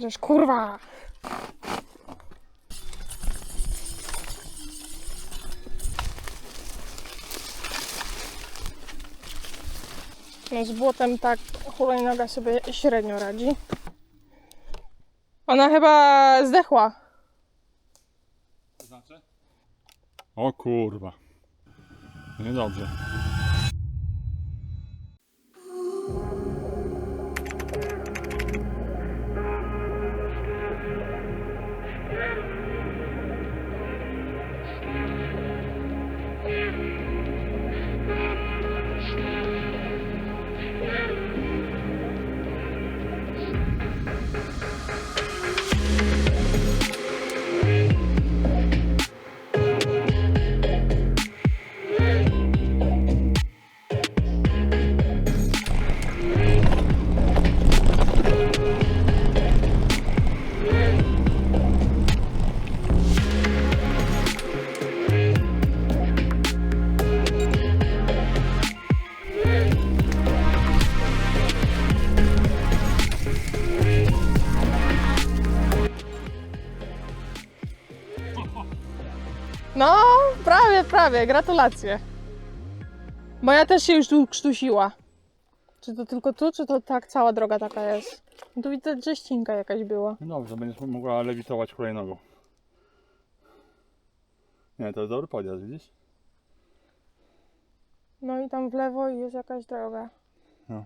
Żeż kurwa! Z błotem tak hulajnoga sobie średnio radzi. Ona chyba zdechła. Znaczy? O kurwa. Niedobrze. No, prawie, prawie. Gratulacje. Moja też się już tu krztusiła. Czy to tylko tu, czy to tak cała droga taka jest? No Tu widać, że ścinka jakaś była. No dobrze, będziesz mogła lewitować hulajnogą. Nie, to jest dobry podjazd, widzisz? No i tam w lewo jest jakaś droga. No.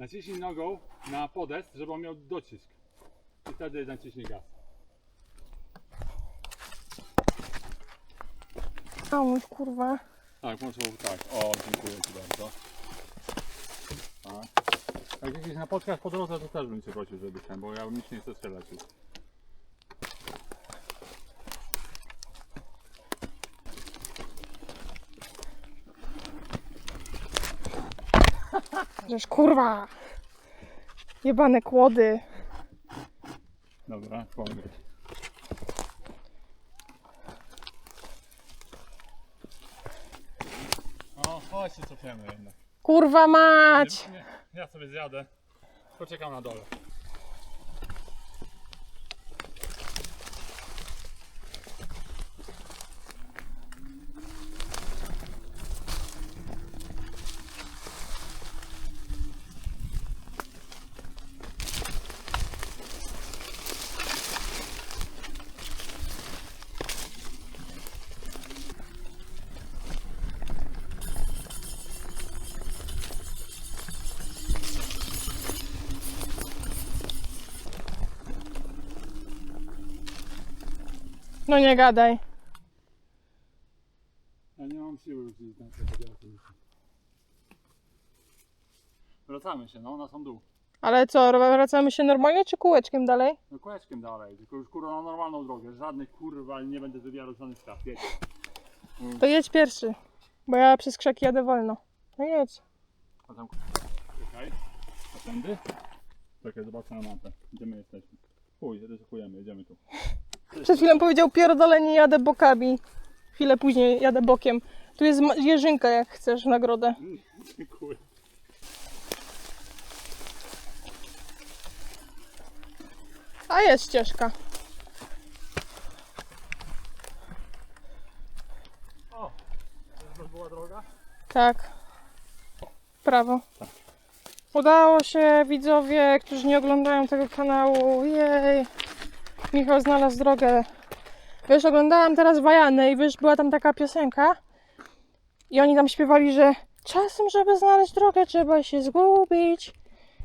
Naciśnij nogą na podest, żeby on miał docisk. I wtedy naciśnij gaz. A mój kurwa. Tak, może tak. O, dziękuję Ci bardzo. Tak. Jak jakieś napotkach po drodze, to też bym Cię prosił, żeby ten, bo ja nic nie chcę strzelać już. Żeż kurwa. Jebane kłody. Dobra, pomogę. O, chodź się cofiemy jednak. Kurwa mać. Nie, ja sobie zjadę. Poczekam na dole. No nie gadaj. Ja nie mam siły już na. Wracamy się, no, na sam dół. Ale co, wracamy się normalnie czy kółeczkiem dalej? No kółeczkiem dalej, tylko już kurwa na normalną drogę. Żadnych kurwa nie będę wybierał żadnych spraw. Jedź. To jedź pierwszy. Bo ja przez krzaki jadę wolno. No jedź. Tam... Czekaj. A tędy? Czekaj, zobaczę na mapę. Gdzie my jesteśmy? Chuj, ryzykujemy, jedziemy tu. Przed chwilą powiedział pierdolę, nie jadę bokami. Chwilę później jadę bokiem. Tu jest ma- jeżynka, jak chcesz, nagrodę. Dziękuję. A jest ścieżka. O! To była droga? Tak. Prawo. Udało się, widzowie, którzy nie oglądają tego kanału. Jej. Michał znalazł drogę. Wiesz, oglądałam teraz Wajanę i wiesz, była tam taka piosenka. I oni tam śpiewali, że czasem, żeby znaleźć drogę, trzeba się zgubić.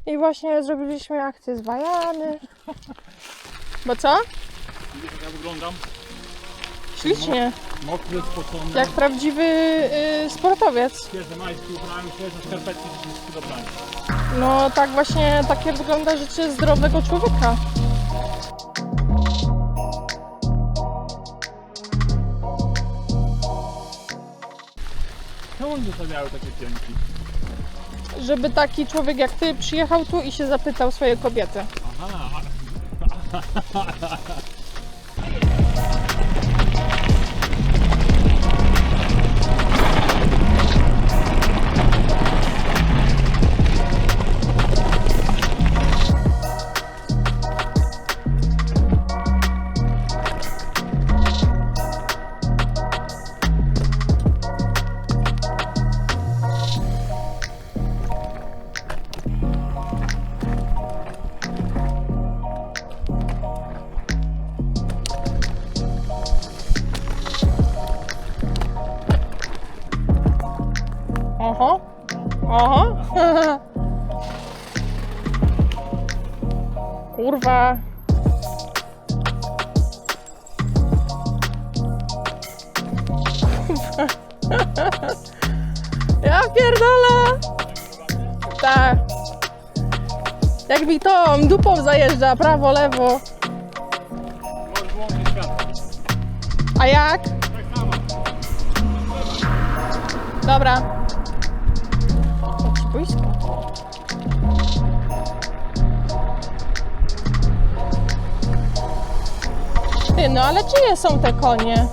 I właśnie zrobiliśmy akcję z Wajany. Bo co? Ja wyglądam? Ślicznie. Mokry, spocony. Jak prawdziwy y, sportowiec. Świeże majtki ubrałem, świeże skarpetki, wszystko dobrane. No tak właśnie, takie wygląda życie zdrowego człowieka. Czemu one zostawiały takie cienki? Żeby taki człowiek jak ty przyjechał tu i się zapytał swojej kobiety. Aha, Kurwa. Ja pierdolę. Tak. Jak mi tą dupą zajeżdża, prawo, lewo. A jak? Dobra. Boisko. Ty, no ale czyje są te konie?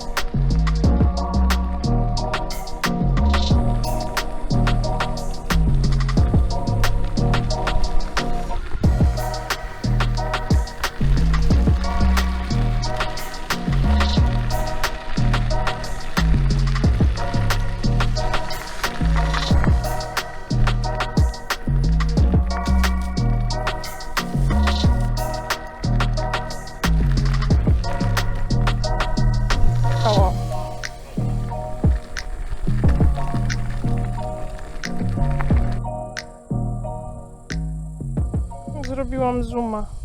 vamos uma.